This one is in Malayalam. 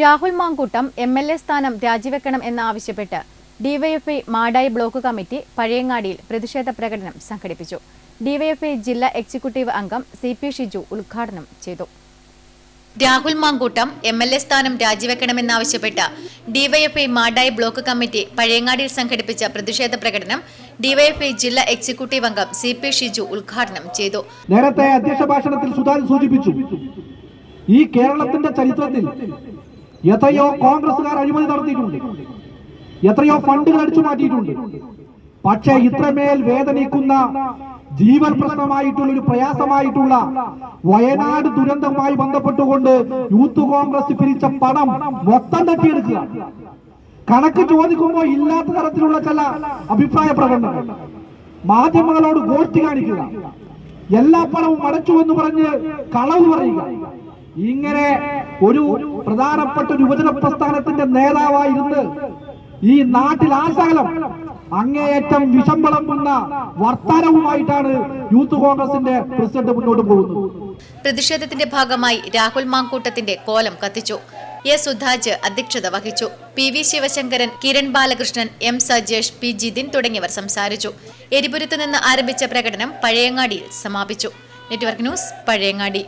Rahul Mankoottam M L A സ്ഥാനം രാജിവെക്കണം എന്നാവശ്യപ്പെട്ട് ഡിവൈഎഫ്ഐ മാടായി ബ്ലോക്ക് കമ്മിറ്റി പഴയങ്ങാടിയിൽ പ്രതിഷേധ പ്രകടനം സംഘടിപ്പിച്ചു. ഡിവൈഎഫ്ഐ ജില്ലാ എക്സിക്യൂട്ടീവ് അംഗം സി പി ഷിജു ഉദ്ഘാടനം ചെയ്തു. Rahul Mankoottam M L A സ്ഥാനം രാജിവെക്കണമെന്നാവശ്യപ്പെട്ട് ഡിവൈഎഫ്ഐ മാടായി ബ്ലോക്ക് കമ്മിറ്റി പഴയങ്ങാടിയിൽ സംഘടിപ്പിച്ച പ്രതിഷേധ പ്രകടനം ഡിവൈഎഫ്ഐ ജില്ലാ എക്സിക്യൂട്ടീവ് അംഗം സി പി ഷിജു ഉദ്ഘാടനം ചെയ്തു. നേരത്തെ അധ്യക്ഷ ഭാഷണത്തിൽ സുധാൻ സൂചിപ്പിച്ചു. ഈ കേരളത്തിന്റെ ചരിത്രത്തിൽ എത്രയോ കോൺഗ്രസുകാർ അഴിമതി നടത്തിയിട്ടുണ്ട്. എത്രയോ ഫണ്ടുകൾ അടിച്ചു മാറ്റിയിട്ടുണ്ട്. പക്ഷേ ഇത്രമേൽ വേദനിക്കുന്ന ജീവൻ പ്രശ്നമായിട്ടുള്ള ഒരു പ്രയാസമായിട്ടുള്ള വയനാട് ദുരന്തവുമായി ബന്ധപ്പെട്ടുകൊണ്ട് യൂത്ത് കോൺഗ്രസ് പിരിച്ച പണം മൊത്തം തട്ടിയെടുക്കുക. കണക്ക് ചോദിക്കുമ്പോൾ ഇല്ലാത്ത തരത്തിലുള്ള ചില അഭിപ്രായ പ്രകടനങ്ങൾ. മാധ്യമങ്ങളോട് ഗോഷ്ടി കാണിക്കുക. എല്ലാ പണവും അടച്ചു എന്ന് പറഞ്ഞ് കളവ് പറയുക. ഇങ്ങനെ ഒരു പ്രധാനപ്പെട്ട ഒരു യുവജന പ്രസ്ഥാനത്തിന്റെ നേതാവായിരുന്ന് ഈ നാട്ടിൽ ആസകലം അങ്ങേയറ്റം വിഷം വിളമ്പുന്ന വർത്താനവുമായിട്ടാണ് യൂത്ത് കോൺഗ്രസിന്റെ പ്രസിഡന്റ് മുന്നോട്ട് പോകുന്നത്. പ്രതിഷേധത്തിന്റെ ഭാഗമായി രാഹുൽ മാങ്കൂട്ടത്തിന്റെ കോലം കത്തിച്ചു. എ സുധാജ് അധ്യക്ഷത വഹിച്ചു. P V Sivasankaran Kiran Balakrishnan M Sajesh P Jithin തുടങ്ങിയവർ സംസാരിച്ചു. എരിപുരത്ത് നിന്ന് ആരംഭിച്ച പ്രകടനം പഴയങ്ങാടിയിൽ സമാപിച്ചു. Network news Pazhayangadi.